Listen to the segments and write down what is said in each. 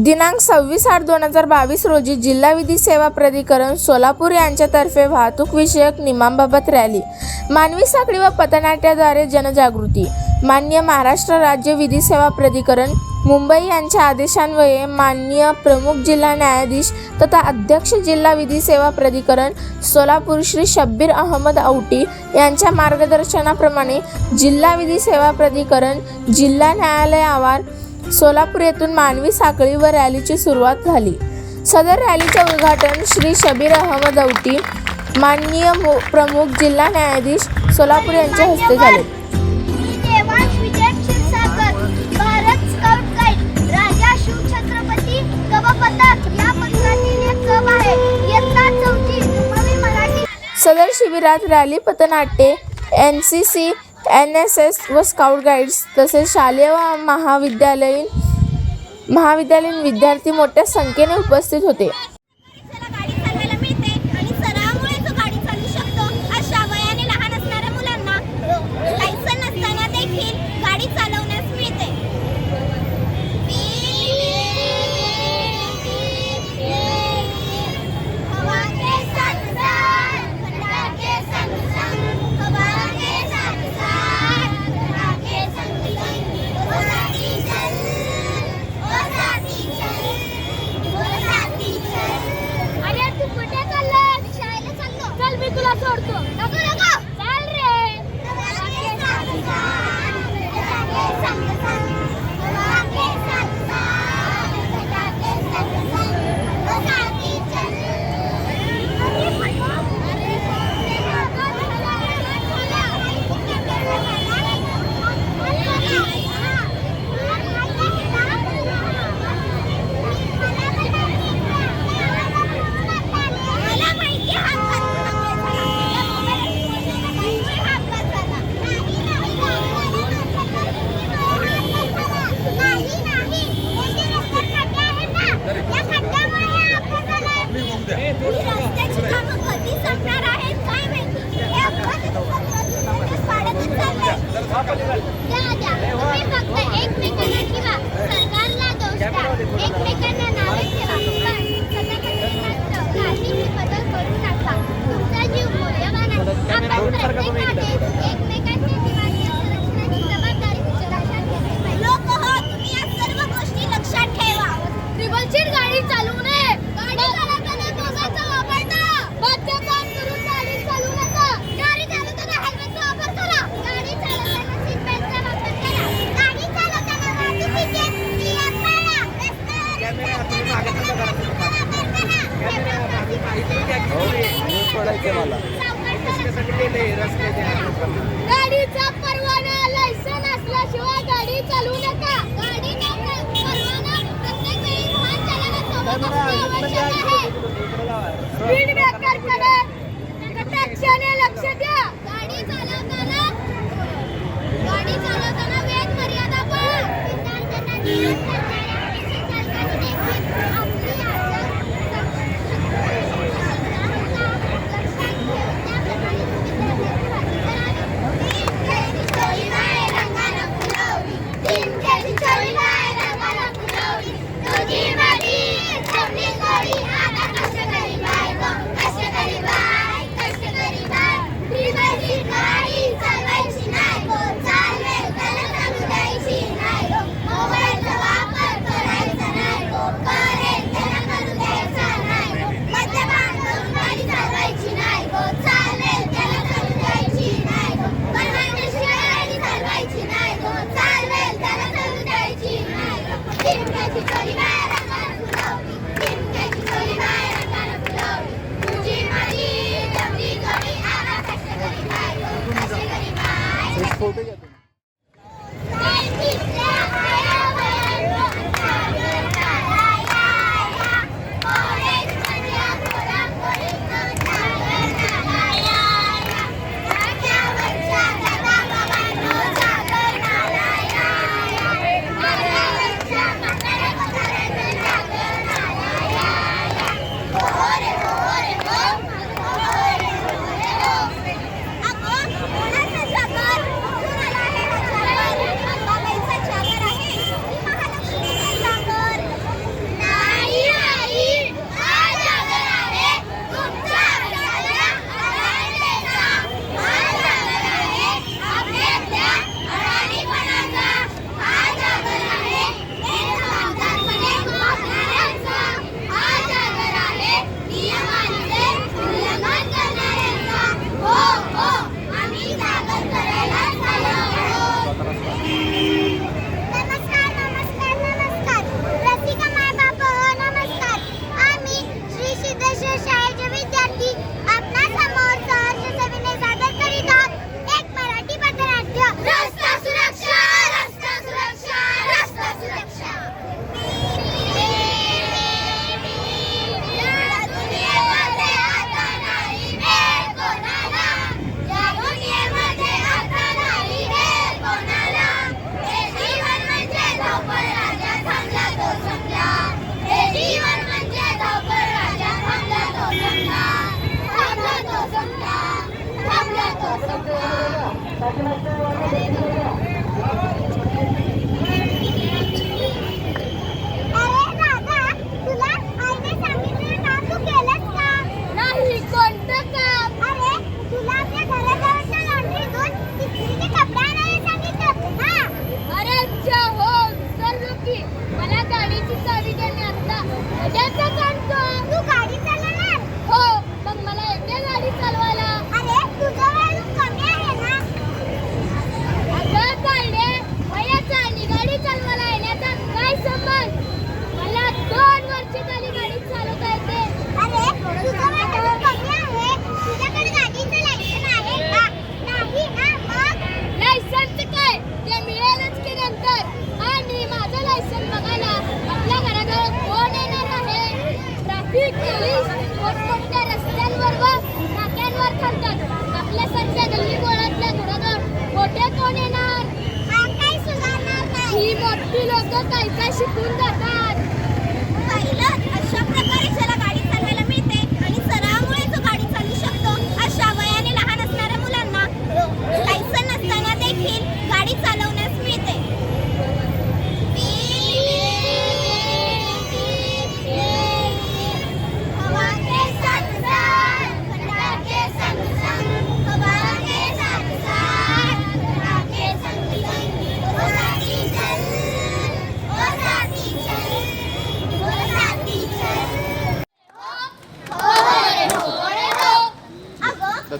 दिनांक सव्वीस आठ दोन हजार बावीस रोजी जिल्हा विधी सेवा प्राधिकरण सोलापूर यांच्यातर्फे वाहतूक विषयक नियमांबाबत रॅली. मानवी साखळी व पथनाट्याद्वारे जनजागृती. मान्य महाराष्ट्र राज्य विधी सेवा प्राधिकरण मुंबई यांच्या आदेशान्वये माननीय प्रमुख जिल्हा न्यायाधीश तथा अध्यक्ष जिल्हा विधी सेवा प्राधिकरण सोलापूर श्री शब्बीर अहमद औटी यांच्या मार्गदर्शनाप्रमाणे जिल्हा विधी सेवा प्राधिकरण जिल्हा न्यायालय आवार सोलापूर येथून मानवी साखळी व रॅलीची सुरुवात झाली. सदर रॅलीचे उद्घाटन श्री शबीर अहमद औटी माननीय प्रमुख जिल्हा न्यायाधीश सोलापूर यांच्या हस्ते झाले. सदर शिबिरात rally पथनाट्ये N C C N S S व स्काउट गाईड्स तसेच शालेय व महाविद्यालयीन महाविद्यालयीन विद्यार्थी मोठ्या संख्येने उपस्थित होते. गाडीचा परवाना लायसन असल्याशिवाय गाडी चालवू नका. गाडीचा प- परवाना प्रत्येक वेळी वाहन चालवण्यासोबत असणे आवश्यक आहे. स्पीड ब्रेकरकडे कटाक्षाने लक्ष द्या. गाडी चालवताना गाडी चालवताना वेग मर्यादा पाळा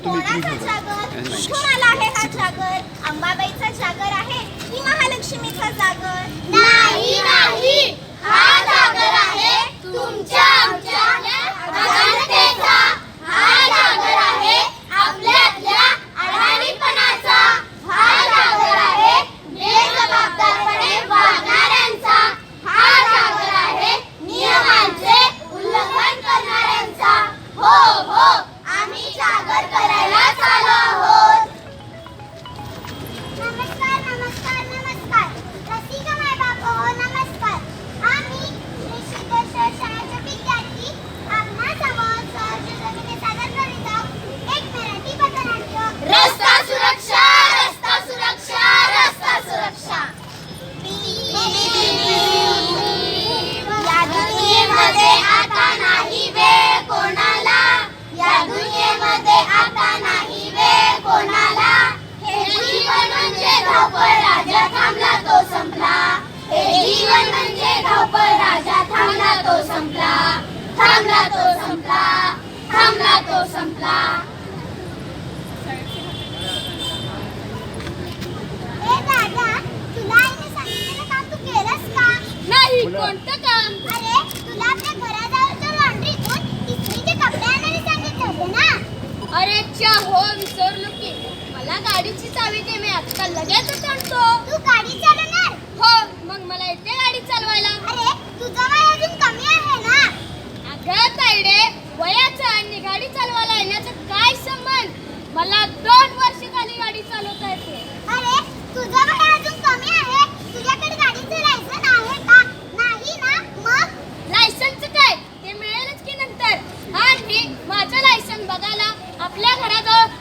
तुम्ही जागर कुणाला आहे हा जागर अंबाबाईचा जागर आहे. की महालक्ष्मीचा जागर नाही नाही. हा जागर आहे तुमच्या आमच्या धावपळ राजा थांबला तो संपला. हे जीवन म्हणजे धावपळ राजा थांबला तो संपला. थांबला तो संपला. थांबला तो संपला. नाही कोणतं काम? अरे तुला आपल्या घराजवळच्या लॉन्ड्रीतून इस्त्रीचे कपडे आणायला सांगितले होते ना? अरे च्या हो विसरलो की. मला गाडीची चावी दे मी. आता लगेच सांगतो. तू गाडी चालवणार? हो मग मला येते गाडी चालवायला. अरे तुझं वय अजून कमी आहे ना? अगं ताईडे वयाचं आणि गाडी चालवायला येण्याचं काय संबंध? मला दोन वर्ष खाली गाडी चालवता येते. अरे तुझं वय अजून कमी आहे? तुझ्याकडे गाडीचं लायसन आहे का? नाही ना? मग? लायसनचं काय? ते मिळेलच की नंतर? आणि माझं लायसन बघायला आपल्या घराजवळ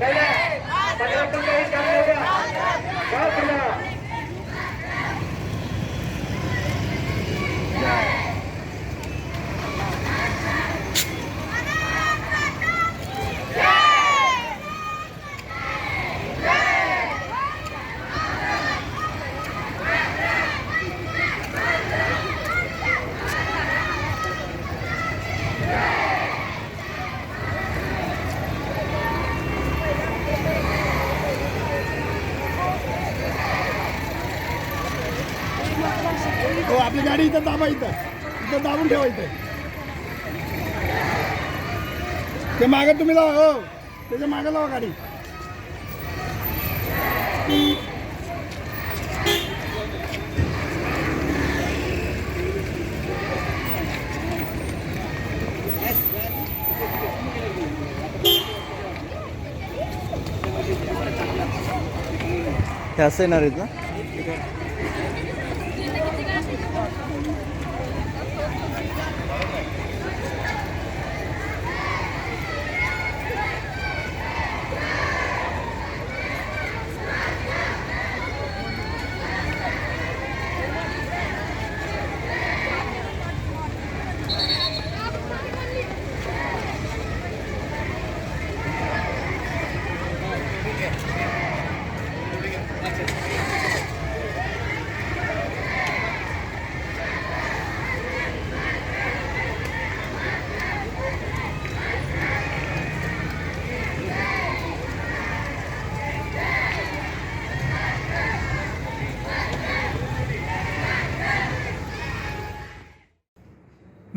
கையில हो आपली गाडी इथं दाबा इथं. इथं दाबून ठेवा इथं. ते मागे तुम्ही लावा हो. त्याच्यामागे लावा गाडी. हे असं येणार आहेत ना? Thank you.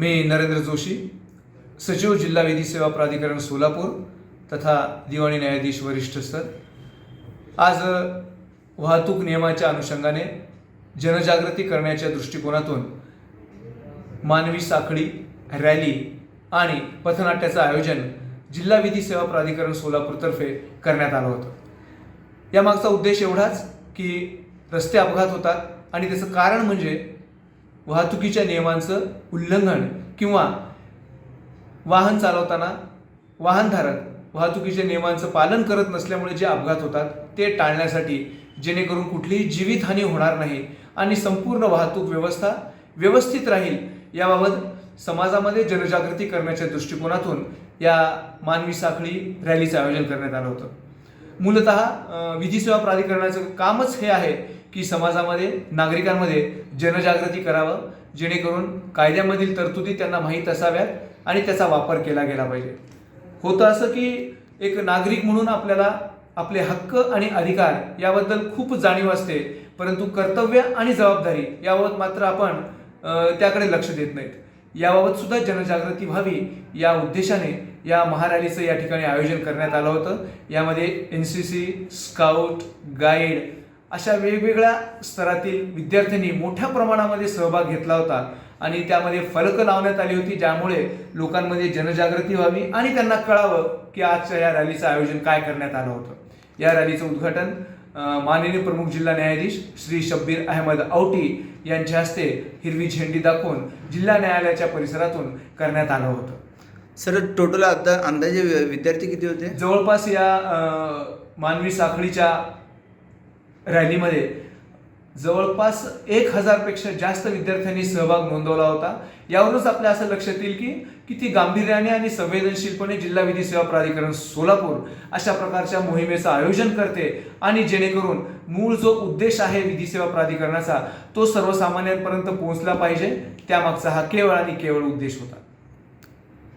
मी नरेंद्र जोशी सचिव जिल्हा विधी सेवा प्राधिकरण सोलापूर तथा दिवाणी न्यायाधीश वरिष्ठ सर. आज वाहतूक नियमाच्या अनुषंगाने जनजागृती करण्याच्या दृष्टिकोनातून मानवी साखळी रॅली आणि पथनाट्याचं आयोजन जिल्हा विधी सेवा प्राधिकरण सोलापूरतर्फे करण्यात आलं होतं. यामागचा उद्देश एवढाच की रस्ते अपघात होतात आणि त्याचं कारण म्हणजे वाहतुकीच्या नियमांचं उल्लंघन किंवा वाहन चालवताना वाहनधारक वाहतुकीच्या नियमांचं पालन करत नसल्यामुळे जे अपघात होतात ते टाळण्यासाठी जेणेकरून कुठलीही जीवितहानी होणार नाही आणि संपूर्ण वाहतूक व्यवस्था व्यवस्थित राहील याबाबत समाजामध्ये जनजागृती करण्याच्या दृष्टिकोनातून या मानवी साखळी रॅलीचं आयोजन करण्यात आलं होतं. मूलत विधी सेवा प्राधिकरणाचं कामच हे आहे की समाजामध्ये नागरिकांमध्ये जनजागृती करावं जेणेकरून कायद्यामधील तरतुदी त्यांना माहीत असाव्यात आणि त्याचा वापर केला गेला पाहिजे. होतं असं की एक नागरिक म्हणून आपल्याला आपले हक्क आणि अधिकार याबद्दल खूप जाणीव असते परंतु कर्तव्य आणि जबाबदारी याबाबत मात्र आपण त्याकडे लक्ष देत नाहीत. याबाबत सुद्धा जनजागृती व्हावी या उद्देशाने या महारॅलीचं या ठिकाणी आयोजन करण्यात आलं होतं. यामध्ये N C C scout guide अशा वेगवेगळ्या स्तरातील विद्यार्थ्यांनी मोठ्या प्रमाणामध्ये सहभाग घेतला होता आणि त्यामध्ये फलक लावण्यात आली होती ज्यामुळे लोकांमध्ये जनजागृती व्हावी आणि त्यांना कळावं की आजच्या या रॅलीचं आयोजन काय करण्यात आलं होतं. या रॅलीचं उद्घाटन माननीय प्रमुख जिल्हा न्यायाधीश श्री शब्बीर अहमद औटी यांच्या हस्ते हिरवी झेंडी दाखवून जिल्हा न्यायालयाच्या परिसरातून करण्यात आलं होतं. सर टोटल आता अंदाजे विद्यार्थी किती होते? जवळपास या मानवी साखळीच्या रॅलीमध्ये जवळपास एक हजारपेक्षा जास्त विद्यार्थ्यांनी सहभाग नोंदवला होता. यावरूनच आपल्या असं लक्षात येईल की किती गांभीर्याने आणि संवेदनशीलपणे जिल्हा विधी सेवा प्राधिकरण सोलापूर अशा प्रकारच्या मोहिमेचं आयोजन करते आणि जेणेकरून मूळ जो उद्देश आहे विधी सेवा प्राधिकरणाचा तो सर्वसामान्यांपर्यंत पोहोचला पाहिजे. त्यामागचा हा केवळ आणि केवळ उद्देश होता.